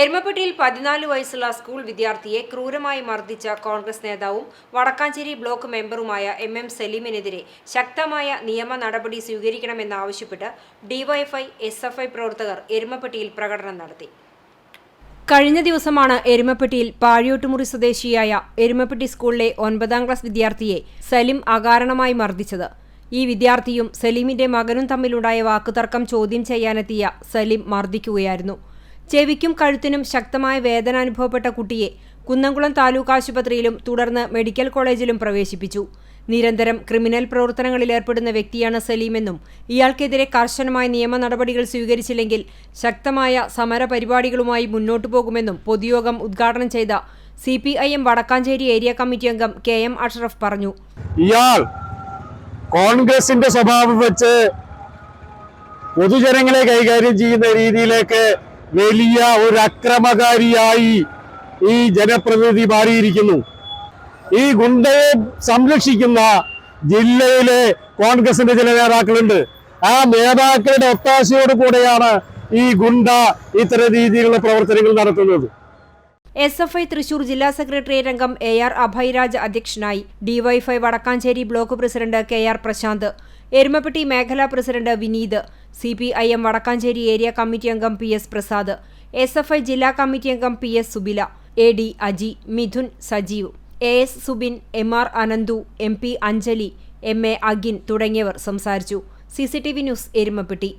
എരുമപ്പെട്ടിയിൽ പതിനാല് വയസ്സുള്ള സ്കൂൾ വിദ്യാർത്ഥിയെ ക്രൂരമായി മർദ്ദിച്ച കോൺഗ്രസ് നേതാവും വടക്കാഞ്ചേരി ബ്ലോക്ക് മെമ്പറുമായ എം എം സലീമിനെതിരെ ശക്തമായ നിയമ നടപടി സ്വീകരിക്കണമെന്നാവശ്യപ്പെട്ട് ഡിവൈഎഫ്ഐ എസ് എഫ് ഐ പ്രവർത്തകർ എരുമപ്പെട്ടിയിൽ പ്രകടനം നടത്തി. കഴിഞ്ഞ ദിവസമാണ് എരുമപ്പെട്ടിയിൽ പാഴിയോട്ടുമുറി സ്വദേശിയായ എരുമപ്പെട്ടി സ്കൂളിലെ ഒൻപതാം ക്ലാസ് വിദ്യാർത്ഥിയെ സലിം അകാരണമായി മർദ്ദിച്ചത്. ഈ വിദ്യാർത്ഥിയും സലീമിന്റെ മകനും തമ്മിലുണ്ടായ വാക്കുതർക്കം ചോദ്യം ചെയ്യാനെത്തിയ സലിം മർദ്ദിക്കുകയായിരുന്നു. ചെവിക്കും കഴുത്തിനും ശക്തമായ വേദന അനുഭവപ്പെട്ട കുട്ടിയെ കുന്നംകുളം താലൂക്ക് ആശുപത്രിയിലും തുടർന്ന് മെഡിക്കൽ കോളേജിലും പ്രവേശിപ്പിച്ചു. നിരന്തരം ക്രിമിനൽ പ്രവർത്തനങ്ങളിൽ ഏർപ്പെടുന്ന വ്യക്തിയാണ് സലീമെന്നും ഇയാൾക്കെതിരെ കർശനമായ നിയമ നടപടികൾ സ്വീകരിച്ചില്ലെങ്കിൽ ശക്തമായ സമരപരിപാടികളുമായി മുന്നോട്ടു പോകുമെന്നും പൊതുയോഗം ഉദ്ഘാടനം ചെയ്ത C P I M Vadakkanchery area committee അംഗം കെ എം അഷ്റഫ് പറഞ്ഞു. ഇയാൾ കോൺഗ്രസിന്റെ സ്വഭാവം വെച്ച് പൊതുജനങ്ങളെ കൈകാര്യം ചെയ്യുന്ന രീതിയിലേക്ക് വലിയ ഒരു അക്രമകാരിയായി ഈ ജനപ്രതിനിധി മാറിയിരിക്കുന്നു. ഈ ഗുണ്ടയെ സംരക്ഷിക്കുന്ന ജില്ലയിലെ കോൺഗ്രസിന്റെ ചില നേതാക്കളുണ്ട്. ആ നേതാക്കളുടെ ഒത്താശയോട് കൂടെയാണ് ഈ ഗുണ്ട ഇത്തരം രീതിയിലുള്ള പ്രവർത്തനങ്ങൾ നടത്തുന്നത്. എസ് എഫ് ഐ തൃശൂർ ജില്ലാ സെക്രട്ടറി രംഗം എ ആർ അഭയരാജ് അധ്യക്ഷനായി DYFI Vadakkanchery block president K R Prashanth Erumappetty മേഖലാ president Vineeth C P I M Vadakkanchery area committee അംഗം P S Prasad S F I ജില്ലാ കമ്മിറ്റി അംഗം P S Subila A D Aji Midhun Sajeev A S Subin M R Ananthu M P Anjali M A Agin തുടങ്ങിയവർ സംസാരിച്ചു. C C T V news Erumappetty.